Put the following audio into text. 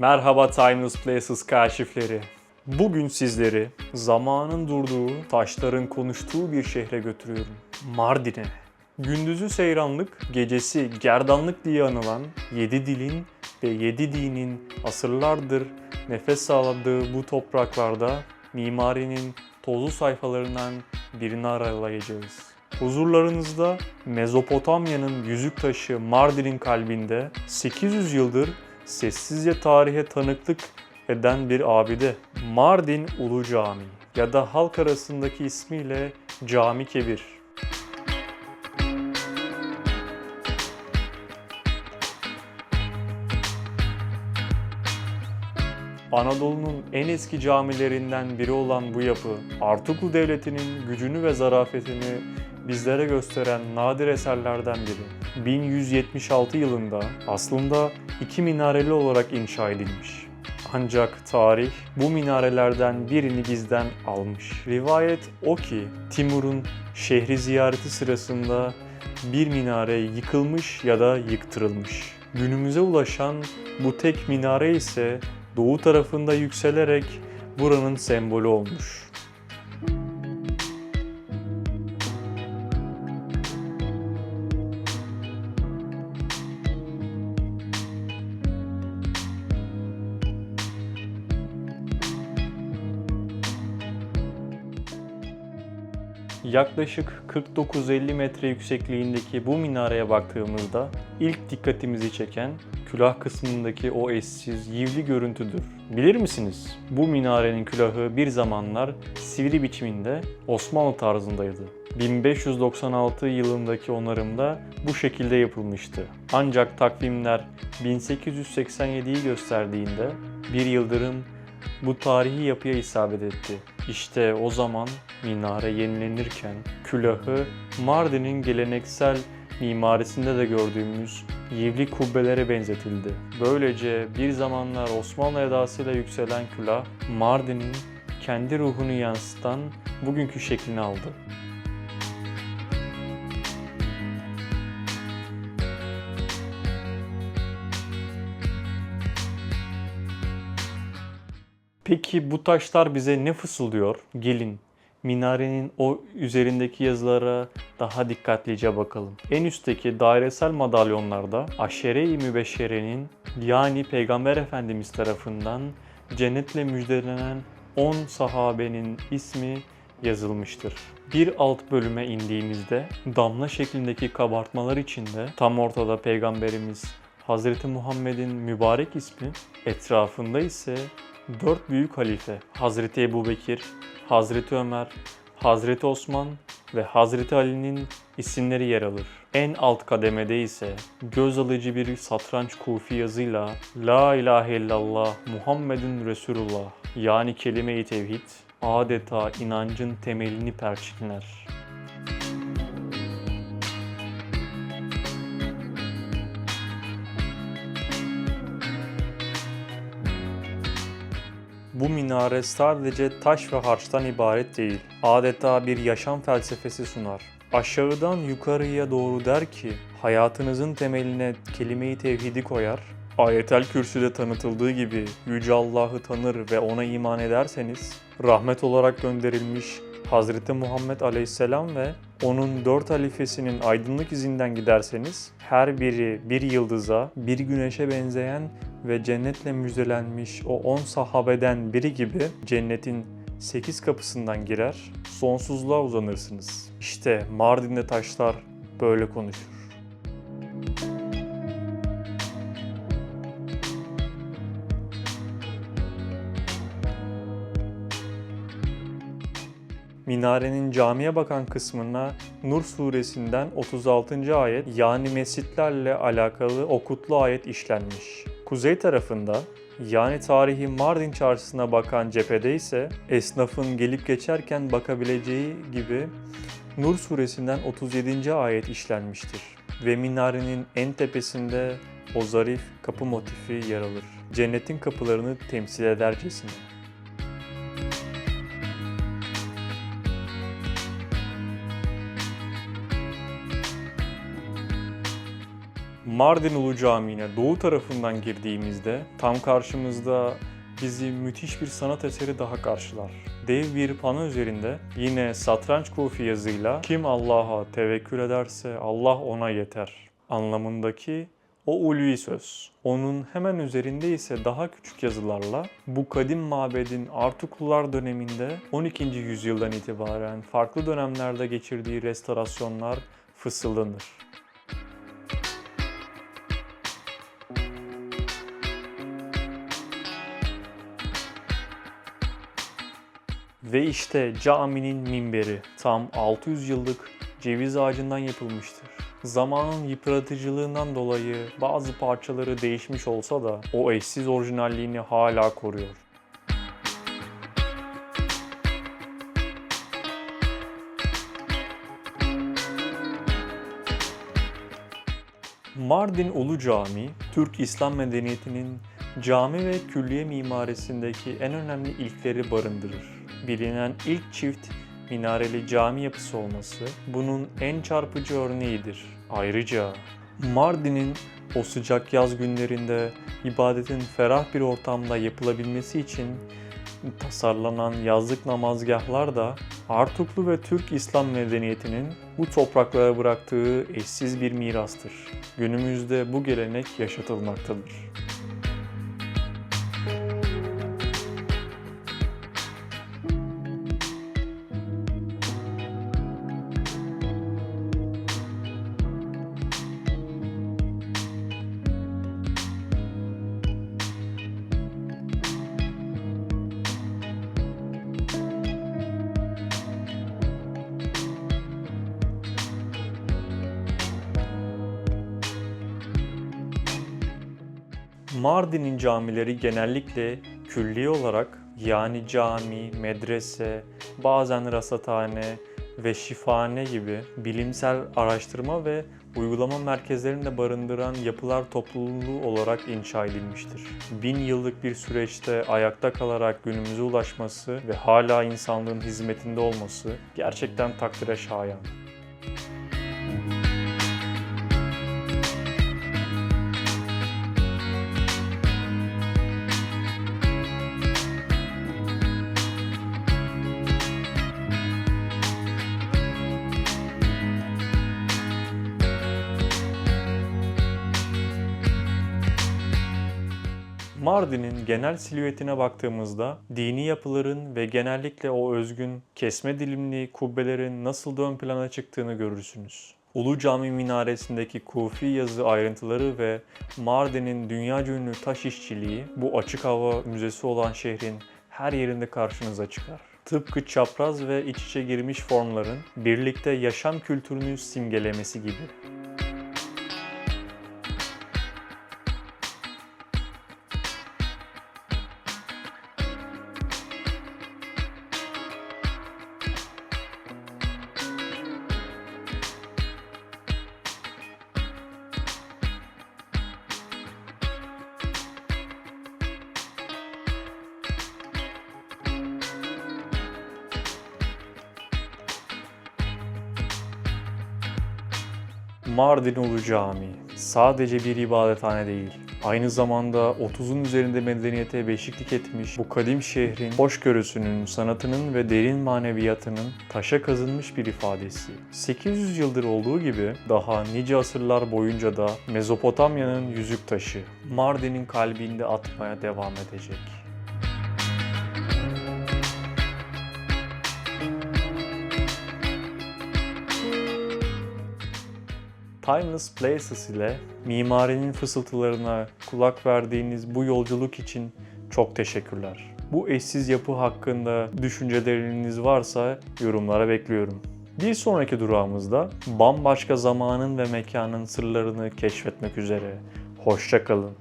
Merhaba Timeless Places kaşifleri. Bugün sizleri zamanın durduğu, taşların konuştuğu bir şehre götürüyorum. Mardin'e. Gündüzü seyranlık, gecesi gerdanlık diye anılan yedi dilin ve yedi dinin asırlardır nefes aldığı bu topraklarda mimarinin tozlu sayfalarından birini aralayacağız. Huzurlarınızda Mezopotamya'nın yüzük taşı Mardin'in kalbinde 800 yıldır sessizce tarihe tanıklık eden bir abide. Mardin Ulu Cami ya da halk arasındaki ismiyle Cami Kebir. Anadolu'nun en eski camilerinden biri olan bu yapı, Artuklu Devleti'nin gücünü ve zarafetini bizlere gösteren nadir eserlerden biri. 1176 yılında aslında iki minareli olarak inşa edilmiş. Ancak tarih bu minarelerden birini bizden almış. Rivayet o ki Timur'un şehri ziyareti sırasında bir minare yıkılmış ya da yıktırılmış. Günümüze ulaşan bu tek minare ise doğu tarafında yükselerek buranın sembolü olmuş. Yaklaşık 49-50 metre yüksekliğindeki bu minareye baktığımızda ilk dikkatimizi çeken külah kısmındaki o eşsiz, yivli görüntüdür. Bilir misiniz? Bu minarenin külahı bir zamanlar sivri biçiminde Osmanlı tarzındaydı. 1596 yılındaki onarımda bu şekilde yapılmıştı. Ancak takvimler 1887'yi gösterdiğinde bir yıldırım bu tarihi yapıya isabet etti. İşte o zaman minare yenilenirken külahı Mardin'in geleneksel mimarisinde de gördüğümüz yivli kubbelere benzetildi. Böylece bir zamanlar Osmanlı edasıyla yükselen külah Mardin'in kendi ruhunu yansıtan bugünkü şeklini aldı. Peki bu taşlar bize ne fısıldıyor? Gelin minarenin o üzerindeki yazılara daha dikkatlice bakalım. En üstteki dairesel madalyonlarda Aşere-i Mübeşşere'nin yani Peygamber Efendimiz tarafından cennetle müjdelenen 10 sahabenin ismi yazılmıştır. Bir alt bölüme indiğimizde damla şeklindeki kabartmalar içinde tam ortada Peygamberimiz Hazreti Muhammed'in mübarek ismi, etrafında ise dört büyük halife Hazreti Ebu Bekir, Hazreti Ömer, Hazreti Osman ve Hazreti Ali'nin isimleri yer alır. En alt kademede ise göz alıcı bir satranç kufi yazıyla La ilahe illallah Muhammedun Resulullah yani kelime-i tevhid adeta inancın temelini perçinler. Bu minare sadece taş ve harçtan ibaret değil. Adeta bir yaşam felsefesi sunar. Aşağıdan yukarıya doğru der ki, hayatınızın temeline kelime-i tevhidi koyar, Ayetel Kürsü'de tanıtıldığı gibi Yüce Allah'ı tanır ve ona iman ederseniz, rahmet olarak gönderilmiş Hazreti Muhammed Aleyhisselam ve onun dört halifesinin aydınlık izinden giderseniz her biri bir yıldıza, bir güneşe benzeyen ve cennetle müjdelenmiş o on sahabeden biri gibi cennetin sekiz kapısından girer, sonsuzluğa uzanırsınız. İşte Mardin'de taşlar böyle konuşur. Minarenin camiye bakan kısmına Nur suresinden 36. ayet yani mescitlerle alakalı o kutlu ayet işlenmiş. Kuzey tarafında yani tarihi Mardin çarşısına bakan cephede ise esnafın gelip geçerken bakabileceği gibi Nur suresinden 37. ayet işlenmiştir. Ve minarenin en tepesinde o zarif kapı motifi yer alır. Cennetin kapılarını temsil edercesine. Mardin Ulu Camii'ne doğu tarafından girdiğimizde tam karşımızda bizi müthiş bir sanat eseri daha karşılar. Dev bir pano üzerinde yine satranç kufi yazıyla kim Allah'a tevekkül ederse Allah ona yeter anlamındaki o ulvi söz. Onun hemen üzerinde ise daha küçük yazılarla bu kadim mabedin Artuklular döneminde 12. yüzyıldan itibaren farklı dönemlerde geçirdiği restorasyonlar fısıldanır. Ve işte caminin minberi tam 600 yıllık ceviz ağacından yapılmıştır. Zamanın yıpratıcılığından dolayı bazı parçaları değişmiş olsa da o eşsiz orijinalliğini hala koruyor. Mardin Ulu Camii, Türk İslam medeniyetinin cami ve külliye mimarisindeki en önemli ilkleri barındırır. Bilinen ilk çift minareli cami yapısı olması bunun en çarpıcı örneğidir. Ayrıca Mardin'in o sıcak yaz günlerinde ibadetin ferah bir ortamda yapılabilmesi için tasarlanan yazlık namazgahlar da Artuklu ve Türk İslam medeniyetinin bu topraklara bıraktığı eşsiz bir mirastır. Günümüzde bu gelenek yaşatılmaktadır. Mardin'in camileri genellikle külli olarak yani cami, medrese, bazen rasathane ve şifane gibi bilimsel araştırma ve uygulama merkezlerini de barındıran yapılar topluluğu olarak inşa edilmiştir. Bin yıllık bir süreçte ayakta kalarak günümüze ulaşması ve hala insanlığın hizmetinde olması gerçekten takdire şayan. Mardin'in genel silüetine baktığımızda dini yapıların ve genellikle o özgün kesme dilimli kubbelerin nasıl ön plana çıktığını görürsünüz. Ulu Cami minaresindeki kufi yazı ayrıntıları ve Mardin'in dünyaca ünlü taş işçiliği bu açık hava müzesi olan şehrin her yerinde karşınıza çıkar. Tıpkı çapraz ve iç içe girmiş formların birlikte yaşam kültürünü simgelemesi gibi. Mardin Ulu Camii sadece bir ibadethane değil, aynı zamanda 30'un üzerinde medeniyete beşiklik etmiş bu kadim şehrin hoşgörüsünün, sanatının ve derin maneviyatının taşa kazınmış bir ifadesi. 800 yıldır olduğu gibi daha nice asırlar boyunca da Mezopotamya'nın yüzük taşı Mardin'in kalbinde atmaya devam edecek. Timeless Places ile mimarinin fısıltılarına kulak verdiğiniz bu yolculuk için çok teşekkürler. Bu eşsiz yapı hakkında düşünceleriniz varsa yorumlara bekliyorum. Bir sonraki durağımızda bambaşka zamanın ve mekanın sırlarını keşfetmek üzere. Hoşçakalın.